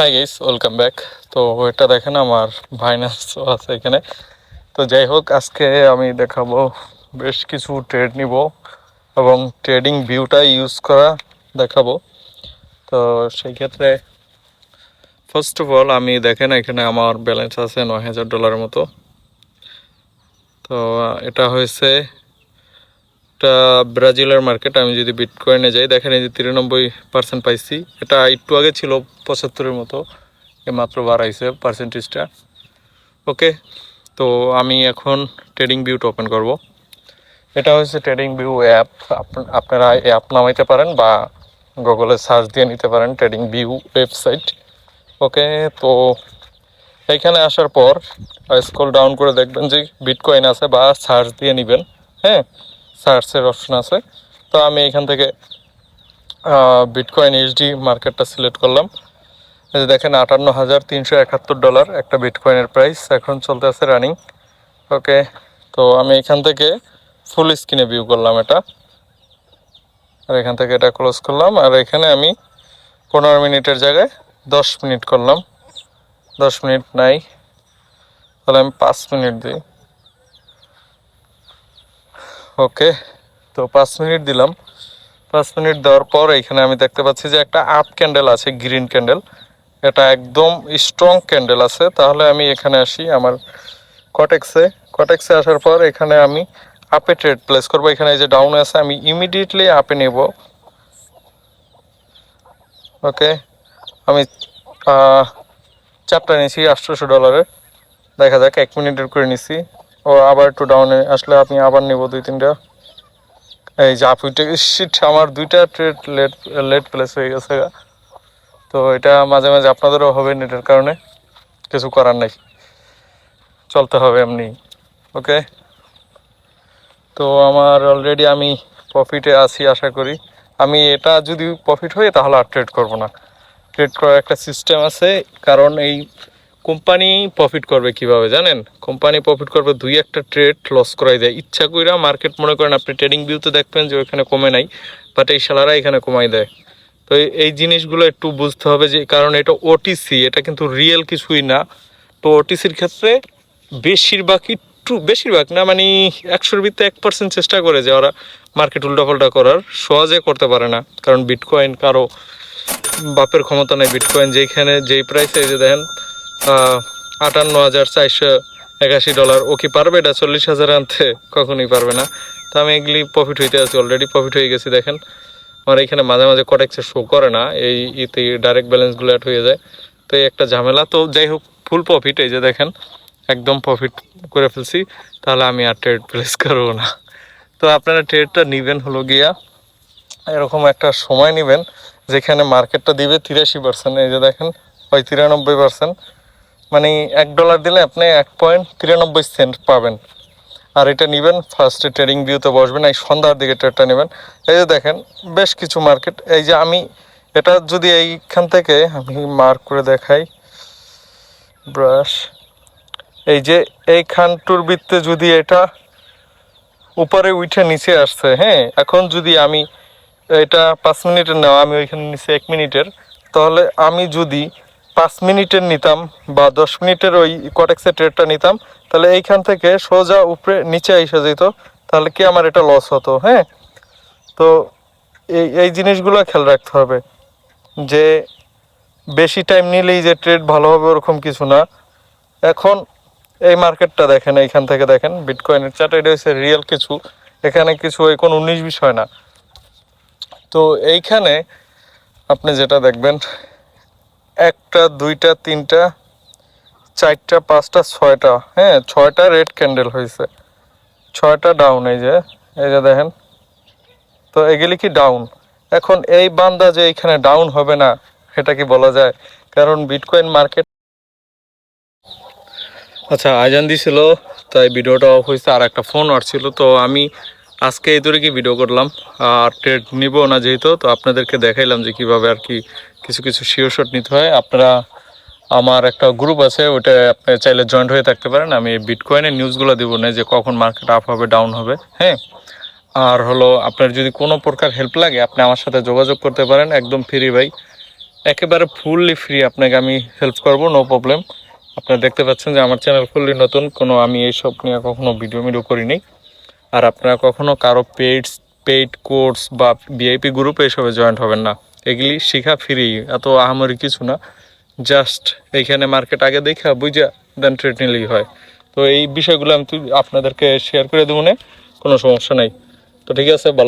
High guess welcome back তো এটা দেখেন আমার ভাইনাসও আছে এখানে। তো যাই হোক, আজকে আমি দেখাবো বেশ কিছু ট্রেড নিব এবং ট্রেডিং ভিউটা ইউজ করা দেখাবো। তো সেই ক্ষেত্রে ফার্স্ট অফ অল আমি দেখেন এখানে আমার ব্যালেন্স আছে নয় হাজার ডলারের মতো। তো এটা হয়েছে এটা ব্রাজিলের মার্কেট আমি যদি বিটকয়েনে যাই, দেখেন এই যে তিরানব্বই পার্সেন্ট পাইছি। এটা একটু আগে ছিল পঁচাত্তরের মতো মাত্র বাড়াইছে পার্সেন্টেজটা ওকে তো আমি এখন ট্রেডিং ভিউটা ওপেন করব। এটা হচ্ছে ট্রেডিং ভিউ অ্যাপ আপনারা অ্যাপ নামাইতে পারেন বা গুগলে সার্চ দিয়ে নিতে পারেন ট্রেডিং ভিউ ওয়েবসাইট ওকে তো এইখানে আসার পর স্ক্রল ডাউন করে দেখবেন যে বিটকয়েন আছে বা সার্চ দিয়ে নেবেন। হ্যাঁ? সার্চের অপশন আছে। তো আমি এখান থেকে বিটকয়েন এইচডি মার্কেটটা সিলেক্ট করলাম। এই যে দেখেন, আটান্ন হাজার তিনশো একাত্তর ডলার একটা বিটকয়েনের প্রাইস এখন চলতে আছে রানিং ওকে তো আমি এখান থেকে ফুল স্ক্রিনে ভিউ করলাম এটা। আর এখান থেকে এটা ক্লোজ করলাম। আর এখানে আমি পনেরো মিনিটের জায়গায় দশ মিনিট করলাম। দশ মিনিট নাই। তাহলে আমি পাঁচ মিনিট দিই। ওকে, তো পাঁচ মিনিট দিলাম। পাঁচ মিনিট দেওয়ার পর এখানে আমি দেখতে পাচ্ছি যে একটা আপ ক্যান্ডেল আছে, গ্রিন ক্যান্ডেল। এটা একদম স্ট্রং ক্যান্ডেল আছে। তাহলে আমি এখানে আসি আমার কটেক্সে। কটেক্সে আসার পর এখানে আমি আপে ট্রেড প্লেস করব। এখানে যে ডাউন আছে, আমি ইমিডিয়েটলি আপে নেব। ওকে, আমি চারটা নিয়েছি আটশোশো ডলারের। দেখা যাক, এক মিনিটের করে নিছি। ও আবার একটু ডাউনে আসলে আপনি আবার নেব দুই তিনটা। এই উইটে শিট আমার দুইটা ট্রেড লেট লেট প্লেস হয়ে গেছে। তো এটা মাঝে মাঝে আপনাদেরও হবে নেটের কারণে, কিছু করার নাই। চলতে হবে এমনি, ওকে? তো আমার অলরেডি আমি প্রফিটে আছি আশা করি। আমি এটা যদি প্রফিট হয় তাহলে আর ট্রেড করব না। ট্রেড করার একটা সিস্টেম আছে, কারণ এই কোম্পানি প্রফিট করবে কীভাবে জানেন? কোম্পানি প্রফিট করবে দুই একটা ট্রেড লস করাই দেয়। ইচ্ছা কইরা মার্কেট মনে করেন আপনি ট্রেডিং ভিউতে দেখবেন যে ওখানে কমে নাই বাট এই শালারা এখানে কমাই দেয়। তো এই- জিনিসগুলো একটু বুঝতে হবে যে, কারণ এটা ওটিসি এটা কিন্তু রিয়েল কিছুই না। তো ওটিসির ক্ষেত্রে বেশিরভাগ একটু, বেশিরভাগ না মানে একশোর ভিতরে এক পার্সেন্ট চেষ্টা করে যে ওরা মার্কেট উল্টাপাল্টা করার, সহজে করতে পারে না। কারণ বিটকয়েন কারও বাপের ক্ষমতা নেই। বিটকয়েন যেখানে যেই প্রাইসে যে দেখেন আটান্ন হাজার চারশো একাশি ডলার। ও কি পারবে? এটা চল্লিশ হাজার আনতে? কখনোই পারবে না। তো আমি এগুলি প্রফিট হইতে আছি অলরেডি প্রফিট হয়ে গেছি, দেখেন। আমার এখানে মাঝে মাঝে কটেক্সে শো করে না, এই ইতে ডাইরেক্ট ব্যালেন্সগুলো অ্যাড হয়ে যায়। তো এই একটা ঝামেলা। তো যাই হোক ফুল প্রফিট এই যে দেখেন, একদম প্রফিট করে ফেলছি। তাহলে আমি আর ট্রেড প্লেস করব না। তো আপনারা ট্রেডটা নেবেন হলো গিয়া, এরকম একটা সময় নেবেন, যেখানে মার্কেটটা দিবে তিরাশি পার্সেন্ট এই যে দেখেন, ওই তিরানব্বই পার্সেন্ট মানে এক ডলার দিলে আপনি এক পয়েন্ট তিরানব্বই সেন্ট পাবেন। আর এটা নেবেন ফার্স্টে ট্রেডিং ভিউতে বসবেন, এই সন্ধ্যার দিকে ট্রেডটা নেবেন। এই যে দেখেন, বেশ কিছু মার্কেট এই যে আমি এটা যদি এইখান থেকে আমি মার্ক করে দেখাই ব্রাশ এই যে এইখানটুর বৃত্তে যদি এটা উপরে উঠে নিচে আসছে হ্যাঁ এখন যদি আমি এটা পাঁচ মিনিটের নেওয়া, আমি ওইখানে নিচে এক মিনিটের, তাহলে আমি যদি পাঁচ মিনিটের নিতাম বা দশ মিনিটের ওই কটেক্সের ট্রেডটা নিতাম, তাহলে এইখান থেকে সোজা উপরে নিচে এসে যেত, তাহলে কি আমার এটা লস হতো হ্যাঁ? তো এই এই জিনিসগুলো খেয়াল রাখতে হবে, যে বেশি টাইম নিলেই যে ট্রেড ভালো হবে ওরকম কিছু না। এখন এই মার্কেটটা দেখেন, এইখান থেকে দেখেন বিটকয়েনের চার্ট এটা হচ্ছে রিয়েল কিছু, এখানে কিছু ওই কোনো উনিশ বিষয় না। তো এইখানে আপনি যেটা দেখবেন একটা, দুইটা, তিনটা, চারটা, পাঁচটা, ছয়টা হ্যাঁ ছয়টা রেড ক্যান্ডেল হয়েছে। ছয়টা ডাউন এই যে এই যে দেখেন। তো এগুলি কি ডাউন এখন এই বান্দা যে এখানে ডাউন হবে না, এটা কি বলা যায়? কারণ বিটকয়েন মার্কেট আচ্ছা আজান দিছিল, তাই ভিডিওটা অফ হয়েছে আর একটা ফোন আসছিল, তো আমি আজকে এই ধরে কি ভিডিও করলাম? আর ট্রেড নিব না যেহেতু, তো আপনাদেরকে দেখাইলাম যে কীভাবে আর কি কিছু কিছু শিওর শট নিতে হয়। আপনারা, আমার একটা গ্রুপ আছে ওটা আপনি চাইলে জয়েন্ট হয়ে থাকতে পারেন। আমি বিটকয়েনের নিউজগুলো দেবো না যে কখন মার্কেট আপ হবে ডাউন হবে হ্যাঁ? আর হলো, আপনার যদি কোনো প্রকার হেল্প লাগে, আপনি আমার সাথে যোগাযোগ করতে পারেন, একদম ফ্রি ভাই। একেবারে ফুললি ফ্রি আপনাকে আমি হেল্প করব নো প্রবলেম আপনারা দেখতে পাচ্ছেন যে আমার চ্যানেল ফুললি নতুন, কোনো আমি এইসব নিয়ে কখনো ভিডিও মিডিও করিনি। আর আপনারা কখনো কারও পেইড পেইড কোর্স বা ভিআইপি গ্রুপে এসবে জয়েন্ট হবেন না। এগুলি শিখা ফ্রি এত আহামরি কিছু না। জাস্ট এইখানে মার্কেট আগে দেখা, বুঝা দেন ট্রেড নিলেই হয়। তো এই বিষয়গুলো আমি আপনাদেরকে শেয়ার করে দেবো না, কোনো সমস্যা নাই। তো ঠিক আছে, ভালো